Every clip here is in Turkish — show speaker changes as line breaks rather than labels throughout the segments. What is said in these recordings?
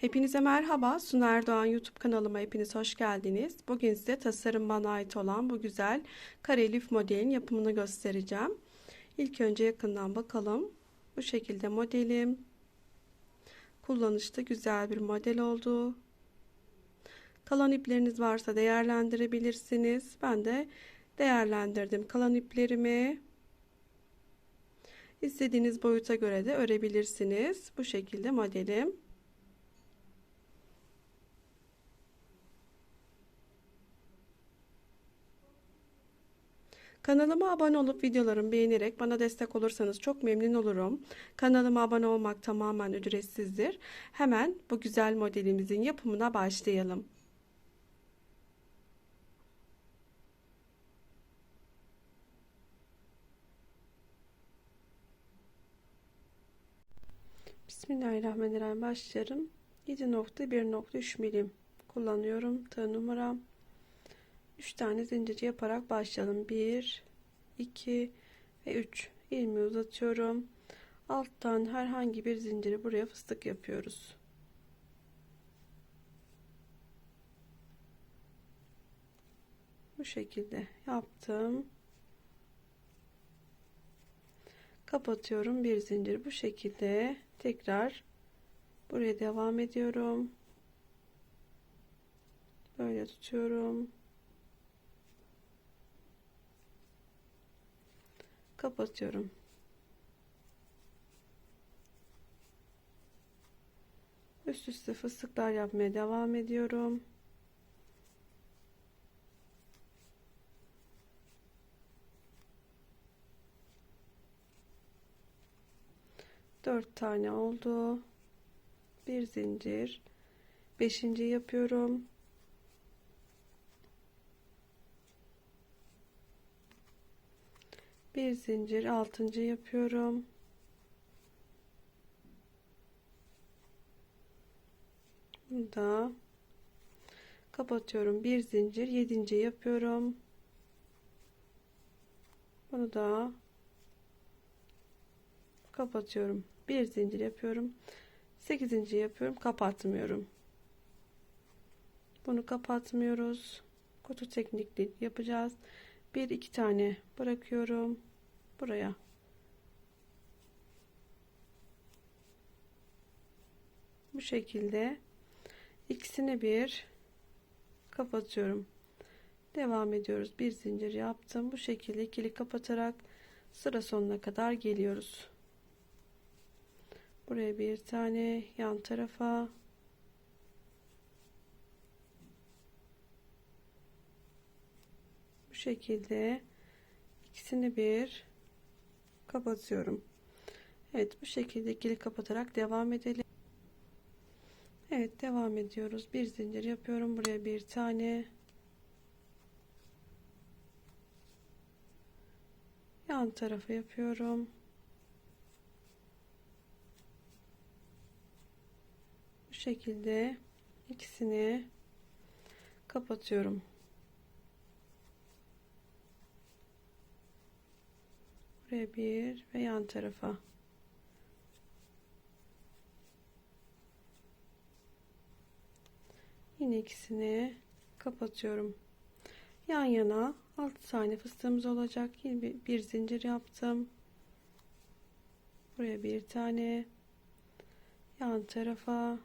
Hepinize merhaba. Suna Erdoğan YouTube kanalıma hepiniz hoş geldiniz. Bugün size tasarım bana ait olan bu güzel kare lif modelin yapımını göstereceğim. İlk önce yakından bakalım. Bu şekilde modelim. Kullanışlı güzel bir model oldu. Kalan ipleriniz varsa değerlendirebilirsiniz. Ben de değerlendirdim kalan iplerimi. İstediğiniz boyuta göre de örebilirsiniz. Bu şekilde modelim. Kanalıma abone olup videolarımı beğenerek bana destek olursanız çok memnun olurum. Kanalıma abone olmak tamamen ücretsizdir. Hemen bu güzel modelimizin yapımına başlayalım. Bismillahirrahmanirrahim başlarım. 7.1.3 milim kullanıyorum. Tığ numaram 3 tane zincir yaparak başlayalım. 1 2 ve 3 ilmeği uzatıyorum. Alttan herhangi bir zinciri buraya fıstık yapıyoruz. Bu şekilde yaptım. Kapatıyorum bir zincir bu şekilde tekrar buraya devam ediyorum. Böyle tutuyorum. Kapatıyorum. Üst üste fıstıklar yapmaya devam ediyorum. Dört tane oldu. Bir zincir. Beşinci yapıyorum. Bir zincir altıncı yapıyorum. Burada kapatıyorum. Bir zincir yedinci yapıyorum. Bunu da kapatıyorum. Bir zincir yapıyorum. Sekizinci yapıyorum. Kapatmıyorum. Bunu kapatmıyoruz. Kutu teknikli yapacağız bir iki tane bırakıyorum. Buraya. Bu şekilde ikisini bir kapatıyorum. Devam ediyoruz. Bir zincir yaptım. Bu şekilde ikili kapatarak sıra sonuna kadar geliyoruz. Buraya bir tane yan tarafa şekilde ikisini bir kapatıyorum. Evet bu şekilde ikili kapatarak devam edelim. Evet devam ediyoruz. Bir zincir yapıyorum. Buraya bir tane yan tarafa yapıyorum. Bu şekilde ikisini kapatıyorum. Buraya bir ve yan tarafa. Yine ikisini kapatıyorum. Yan yana 6 tane fıstığımız olacak. Yine bir, bir zincir yaptım. Buraya bir tane. Yan tarafa.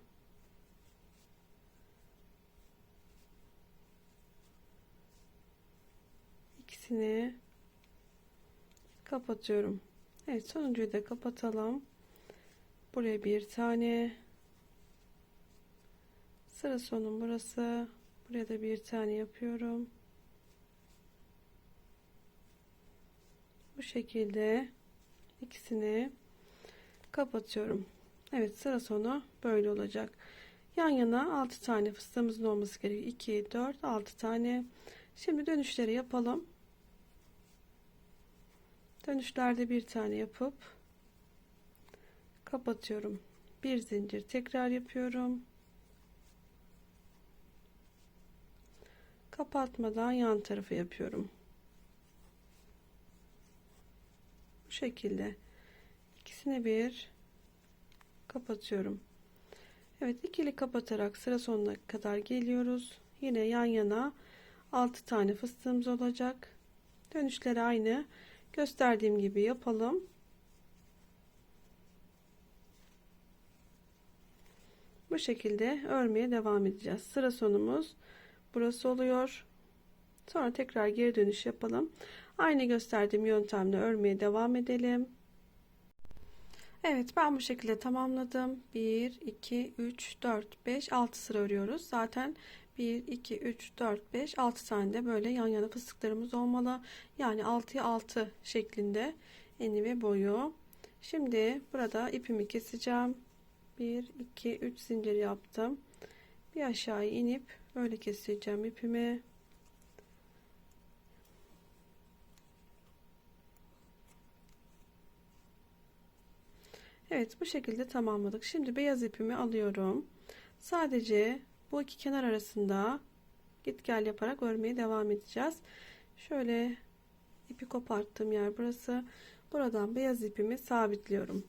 İkisini kapatıyorum. Evet sonuncuyu da kapatalım. Buraya bir tane sıra sonum burası. Buraya da bir tane yapıyorum. Bu şekilde ikisini kapatıyorum. Evet sıra sonu böyle olacak. Yan yana 6 tane fıstığımızın olması gerekiyor. 2, 4, 6 tane. Şimdi dönüşleri yapalım dönüşlerde bir tane yapıp kapatıyorum. Bir zincir tekrar yapıyorum. Kapatmadan yan tarafı yapıyorum. Bu şekilde ikisini bir kapatıyorum. Evet ikili kapatarak sıra sonuna kadar geliyoruz. Yine yan yana 6 tane fıstığımız olacak. Dönüşleri aynı gösterdiğim gibi yapalım. Bu şekilde örmeye devam edeceğiz. Sıra sonumuz burası oluyor. Sonra tekrar geri dönüş yapalım. Aynı gösterdiğim yöntemle örmeye devam edelim. Evet ben bu şekilde tamamladım. 1, 2, 3, 4, 5, 6 sıra örüyoruz. Zaten 1, 2, 3, 4, 5, 6 tane de böyle yan yana fıstıklarımız olmalı. Yani 6'ya 6 şeklinde eni ve boyu. Şimdi burada ipimi keseceğim. 1, 2, 3 zincir yaptım. Bir aşağı inip böyle keseceğim ipimi. Evet bu şekilde tamamladık. Şimdi beyaz ipimi alıyorum. Sadece bu iki kenar arasında git gel yaparak örmeye devam edeceğiz. Şöyle ipi koparttığım yer burası. Buradan beyaz ipimi sabitliyorum.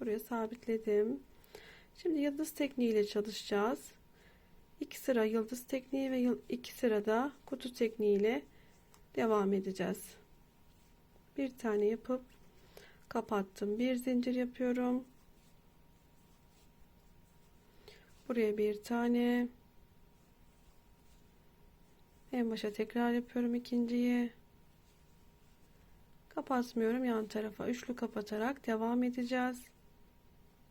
Buraya sabitledim. Şimdi yıldız tekniği ile çalışacağız. 2 sıra yıldız tekniği ve 2 sırada kutu tekniği ile devam edeceğiz. Bir tane yapıp kapattım. Bir zincir yapıyorum. Buraya bir tane. En başa tekrar yapıyorum ikinciyi. Kapatmıyorum yan tarafa üçlü kapatarak devam edeceğiz.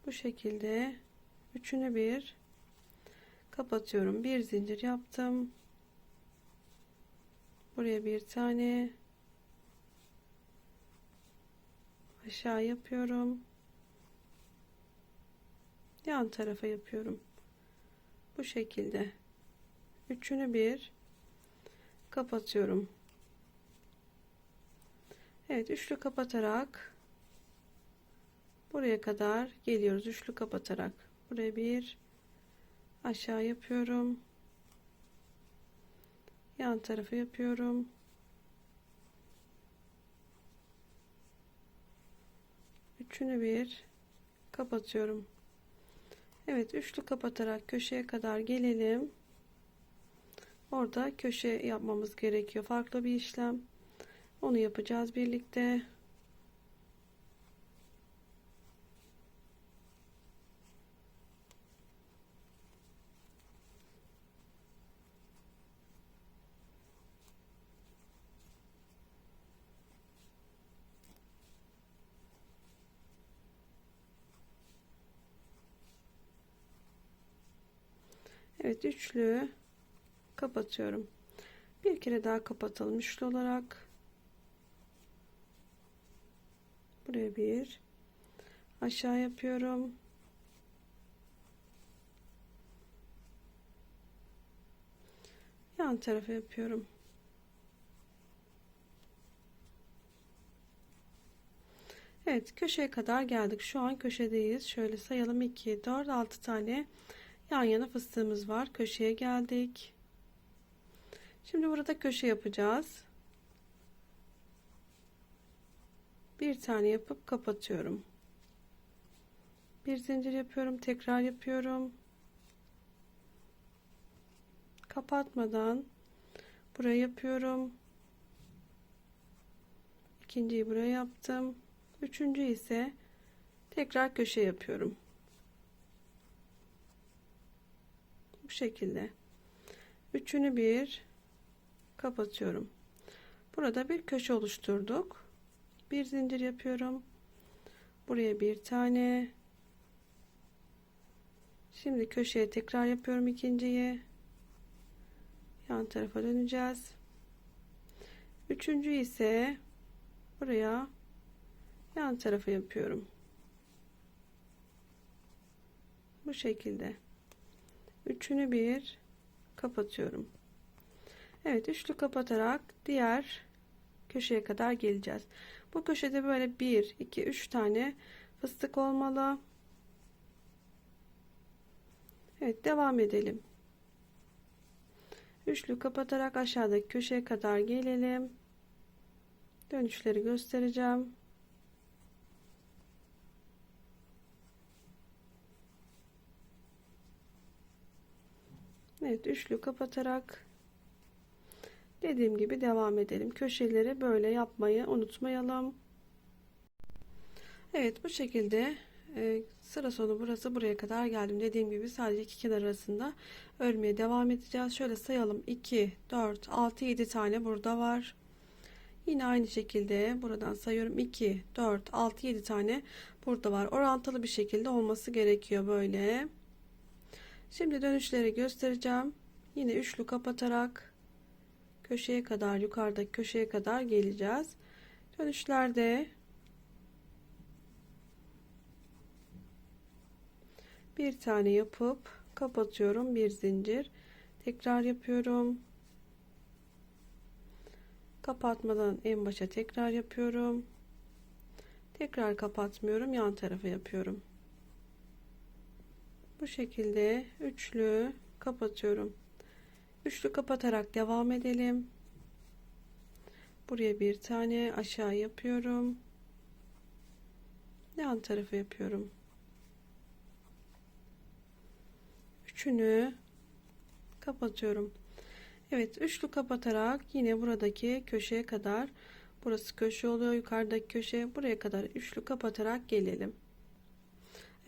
Bu şekilde üçünü bir kapatıyorum. Bir zincir yaptım. Buraya bir tane aşağı yapıyorum. Yan tarafa yapıyorum. Bu şekilde. Üçünü bir kapatıyorum. Evet, üçlü kapatarak buraya kadar geliyoruz. Üçlü kapatarak buraya bir aşağı yapıyorum yan tarafı yapıyorum. Üçünü bir kapatıyorum. Evet üçlü kapatarak köşeye kadar gelelim. Orada köşe yapmamız gerekiyor. Farklı bir işlem. Onu yapacağız birlikte. Evet üçlü kapatıyorum. Bir kere daha kapatalım üçlü olarak. Buraya bir aşağı yapıyorum. Yan tarafa yapıyorum. Evet köşeye kadar geldik. Şu an köşedeyiz. Şöyle sayalım 2, 4, 6 tane yan yana fıstığımız var. Köşeye geldik. Şimdi burada köşe yapacağız. Bir tane yapıp kapatıyorum. Bir zincir yapıyorum. Tekrar yapıyorum. Kapatmadan buraya yapıyorum. İkinciyi buraya yaptım. Üçüncü ise tekrar köşe yapıyorum. Bu şekilde. Üçünü bir kapatıyorum. Burada bir köşe oluşturduk. Bir zincir yapıyorum. Buraya bir tane. Şimdi köşeye tekrar yapıyorum ikinciyi. Yan tarafa döneceğiz. Üçüncü ise buraya yan tarafa yapıyorum. Bu şekilde üçünü bir kapatıyorum. Evet üçlü kapatarak diğer köşeye kadar geleceğiz. Bu köşede böyle 1 2 3 tane fıstık olmalı. Evet devam edelim. Üçlü kapatarak aşağıdaki köşeye kadar gelelim. Dönüşleri göstereceğim. Evet üçlü kapatarak dediğim gibi devam edelim. Köşeleri böyle yapmayı unutmayalım. Evet bu şekilde e, sıra sonu burası buraya kadar geldim. Dediğim gibi sadece iki kenar arasında örmeye devam edeceğiz. Şöyle sayalım 2, 4, 6, 7 tane burada var. Yine aynı şekilde buradan sayıyorum 2, 4, 6, 7 tane burada var. Orantılı bir şekilde olması gerekiyor böyle. Şimdi dönüşleri göstereceğim. Yine üçlü kapatarak köşeye kadar yukarıdaki köşeye kadar geleceğiz. Dönüşlerde bir tane yapıp kapatıyorum. Bir zincir. Tekrar yapıyorum. Kapatmadan en başa tekrar yapıyorum. Tekrar kapatmıyorum. Yan tarafa yapıyorum bu şekilde üçlü kapatıyorum. Üçlü kapatarak devam edelim. Buraya bir tane aşağı yapıyorum. Yan tarafa yapıyorum? Üçünü kapatıyorum. Evet üçlü kapatarak yine buradaki köşeye kadar burası köşe oluyor yukarıdaki köşe buraya kadar üçlü kapatarak gelelim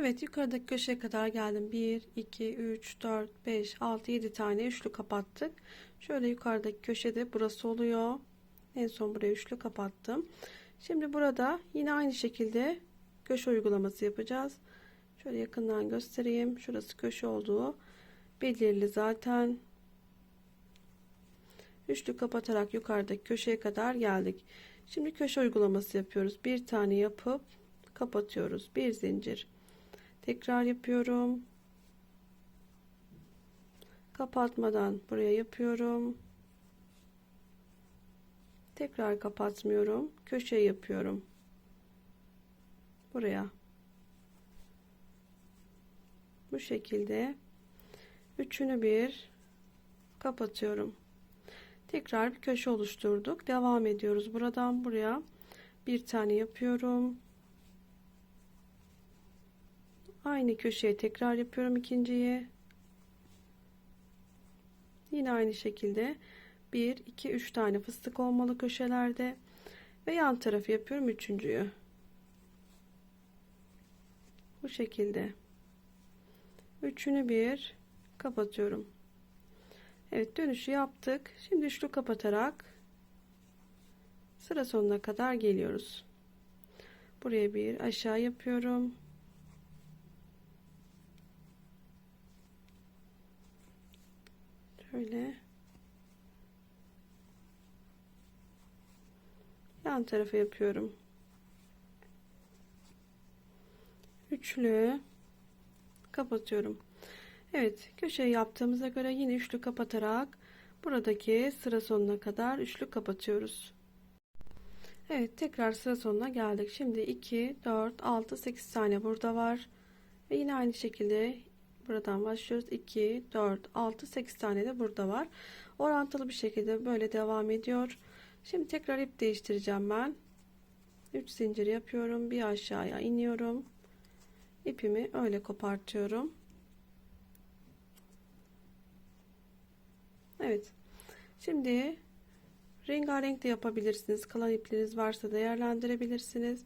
Evet yukarıdaki köşeye kadar geldim. 1 2 3 4 5 6 7 tane üçlü kapattık. Şöyle yukarıdaki köşede burası oluyor. En son buraya üçlü kapattım. Şimdi burada yine aynı şekilde köşe uygulaması yapacağız. Şöyle yakından göstereyim. Şurası köşe olduğu belirli zaten. Üçlü kapatarak yukarıdaki köşeye kadar geldik. Şimdi köşe uygulaması yapıyoruz. Bir tane yapıp kapatıyoruz. Bir zincir tekrar yapıyorum. Kapatmadan buraya yapıyorum. Tekrar kapatmıyorum. Köşe yapıyorum. Buraya. Bu şekilde üçünü bir kapatıyorum. Tekrar bir köşe oluşturduk. Devam ediyoruz buradan. Buraya bir tane yapıyorum aynı köşeye tekrar yapıyorum ikinciyi. Yine aynı şekilde 1 2 3 tane fıstık olmalı köşelerde ve yan tarafı yapıyorum üçüncüyü. Bu şekilde. Üçünü bir kapatıyorum. Evet dönüşü yaptık. Şimdi üçlü kapatarak sıra sonuna kadar geliyoruz. Buraya bir aşağı yapıyorum şöyle. Yan tarafa yapıyorum. Üçlü. Kapatıyorum. Evet köşeyi yaptığımıza göre yine üçlü kapatarak buradaki sıra sonuna kadar üçlü kapatıyoruz. Evet tekrar sıra sonuna geldik. Şimdi 2 4 6 8 tane burada var. Ve yine aynı şekilde buradan başlıyoruz 2 4 6 8 tane de burada var orantılı bir şekilde böyle devam ediyor şimdi tekrar ip değiştireceğim ben 3 zincir yapıyorum bir aşağıya iniyorum ipimi öyle kopartıyorum Evet. Şimdi rengarenk de yapabilirsiniz. Kalan ipleriniz varsa değerlendirebilirsiniz.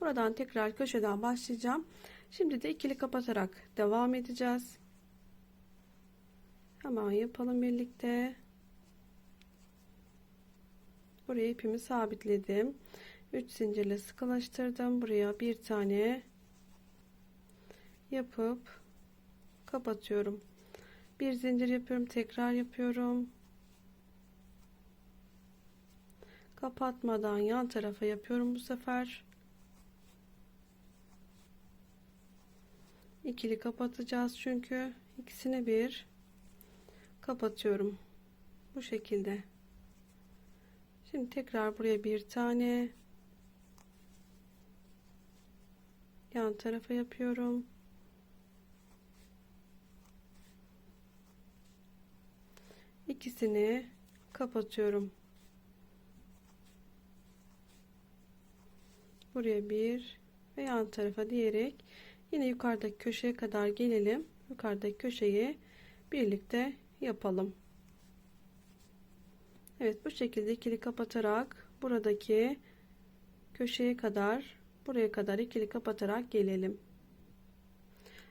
Buradan tekrar köşeden başlayacağım. Şimdi de ikili kapatarak devam edeceğiz. Hemen yapalım birlikte. Buraya ipimi sabitledim. 3 zincirle sıkılaştırdım. Buraya bir tane yapıp kapatıyorum bir zincir yapıyorum tekrar yapıyorum kapatmadan yan tarafa yapıyorum bu sefer ikili kapatacağız çünkü ikisini bir kapatıyorum. Bu şekilde. Şimdi tekrar buraya bir tane yan tarafa yapıyorum. İkisini kapatıyorum. Buraya bir ve yan tarafa diyerek yine yukarıdaki köşeye kadar gelelim. Yukarıdaki köşeyi birlikte yapalım. Evet bu şekilde ikili kapatarak buradaki köşeye kadar buraya kadar ikili kapatarak gelelim.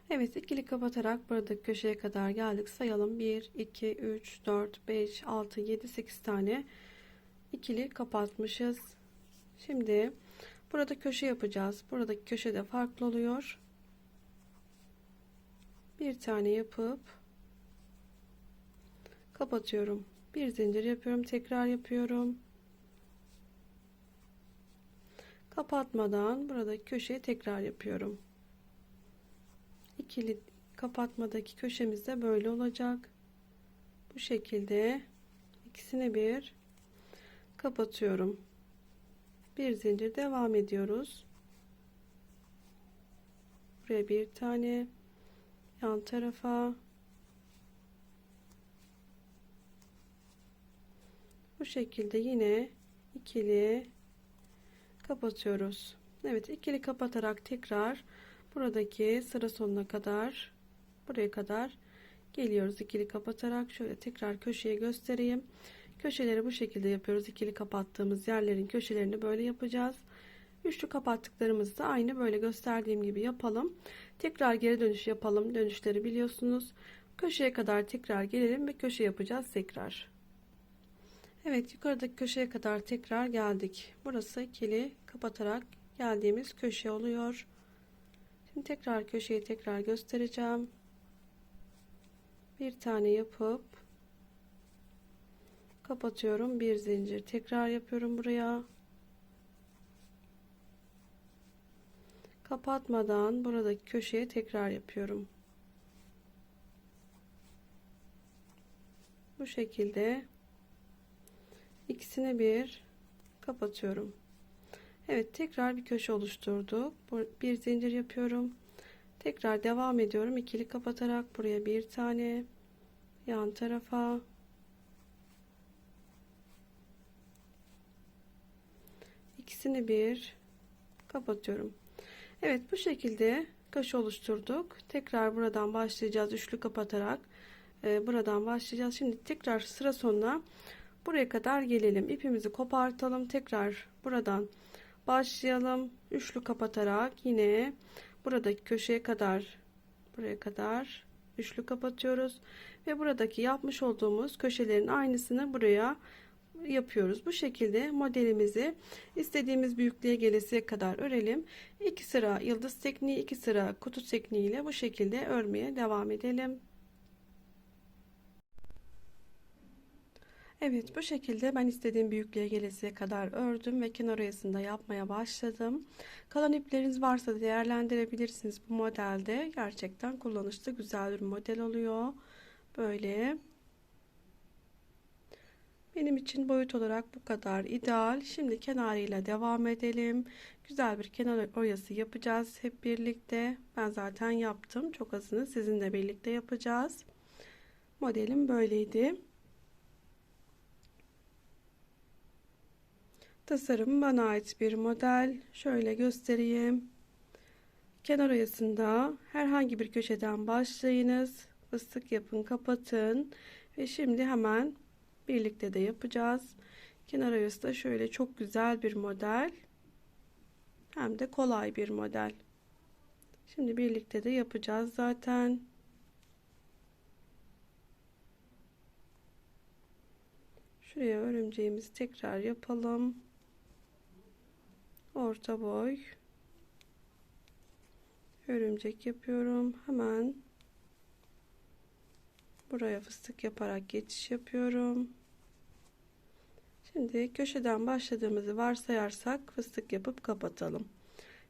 Evet ikili kapatarak buradaki köşeye kadar geldik. Sayalım 1, 2, 3, 4, 5, 6, 7, 8 tane ikili kapatmışız. Şimdi burada köşe yapacağız. Buradaki köşe de farklı oluyor. Bir tane yapıp kapatıyorum. Bir zincir yapıyorum. Tekrar yapıyorum. Kapatmadan buradaki köşeyi tekrar yapıyorum. İkili kapatmadaki köşemiz de böyle olacak. Bu şekilde ikisini bir kapatıyorum. Bir zincir devam ediyoruz. Buraya bir tane yan tarafa. Bu şekilde yine ikili kapatıyoruz. Evet ikili kapatarak tekrar buradaki sıra sonuna kadar buraya kadar geliyoruz. İkili kapatarak şöyle tekrar köşeye göstereyim. Köşeleri bu şekilde yapıyoruz. İkili kapattığımız yerlerin köşelerini böyle yapacağız üçlü kapattıklarımızı da aynı böyle gösterdiğim gibi yapalım tekrar geri dönüş yapalım dönüşleri biliyorsunuz köşeye kadar tekrar gelelim ve köşe yapacağız tekrar Evet yukarıdaki köşeye kadar tekrar geldik burası ikili kapatarak geldiğimiz köşe oluyor Şimdi tekrar köşeyi tekrar göstereceğim. Bir tane yapıp kapatıyorum. Bir zincir tekrar yapıyorum buraya. Kapatmadan buradaki köşeye tekrar yapıyorum. Bu şekilde ikisini bir kapatıyorum. Evet tekrar bir köşe oluşturduk. Bir zincir yapıyorum. Tekrar devam ediyorum. ikili kapatarak buraya bir tane yan tarafa ikisini bir kapatıyorum. Evet bu şekilde köşe oluşturduk. Tekrar buradan başlayacağız. Üçlü kapatarak e, buradan başlayacağız. Şimdi tekrar sıra sonuna buraya kadar gelelim. İpimizi kopartalım. Tekrar buradan başlayalım üçlü kapatarak yine buradaki köşeye kadar buraya kadar üçlü kapatıyoruz ve buradaki yapmış olduğumuz köşelerin aynısını buraya yapıyoruz. Bu şekilde modelimizi istediğimiz büyüklüğe gelesiye kadar örelim. İki sıra yıldız tekniği, iki sıra kutu tekniği ile bu şekilde örmeye devam edelim. Evet bu şekilde ben istediğim büyüklüğe gelesiye kadar ördüm ve kenar oyasında yapmaya başladım. Kalan ipleriniz varsa değerlendirebilirsiniz bu modelde. Gerçekten kullanışlı güzel bir model oluyor. Böyle. Benim için boyut olarak bu kadar ideal. Şimdi kenarıyla devam edelim. Güzel bir kenar oyası yapacağız hep birlikte. Ben zaten yaptım. Çok azını sizinle birlikte yapacağız. Modelim böyleydi. Tasarım bana ait bir model. Şöyle göstereyim. Kenar oyasında herhangi bir köşeden başlayınız. Fıstık yapın, kapatın. Ve şimdi hemen birlikte de yapacağız. Kenar oyası da şöyle çok güzel bir model. Hem de kolay bir model. Şimdi birlikte de yapacağız zaten. Şuraya örümceğimizi tekrar yapalım orta boy örümcek yapıyorum hemen buraya fıstık yaparak geçiş yapıyorum. Şimdi köşeden başladığımızı varsayarsak fıstık yapıp kapatalım.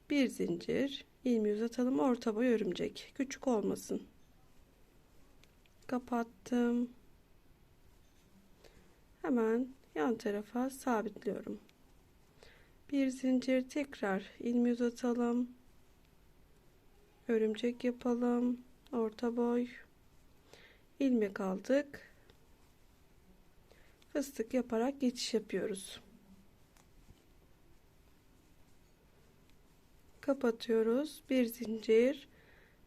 Bir zincir ilmeği uzatalım orta boy örümcek. Küçük olmasın. Kapattım. Hemen yan tarafa sabitliyorum. Bir zincir tekrar ilmeği uzatalım. Örümcek yapalım. Orta boy ilmek aldık. Fıstık yaparak geçiş yapıyoruz. Kapatıyoruz. Bir zincir.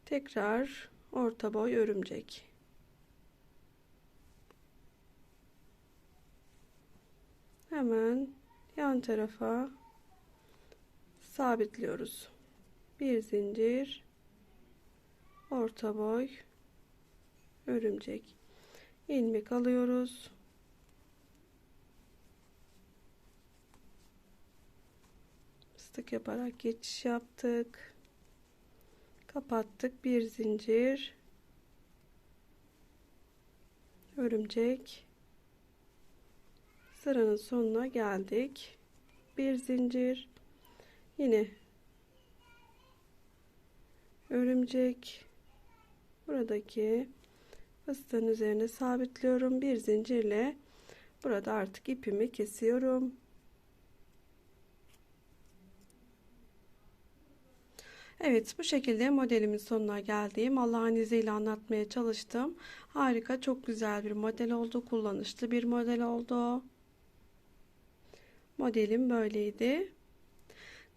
Tekrar orta boy örümcek. Hemen yan tarafa sabitliyoruz. Bir zincir. Orta boy örümcek ilmek alıyoruz. Fıstık yaparak geçiş yaptık. Kapattık. Bir zincir örümcek sıranın sonuna geldik. Bir zincir yine örümcek buradaki fıstığın üzerine sabitliyorum bir zincirle burada artık ipimi kesiyorum Evet bu şekilde modelimin sonuna geldiğim Allah'ın izniyle anlatmaya çalıştım. Harika çok güzel bir model oldu. Kullanışlı bir model oldu. Modelim böyleydi.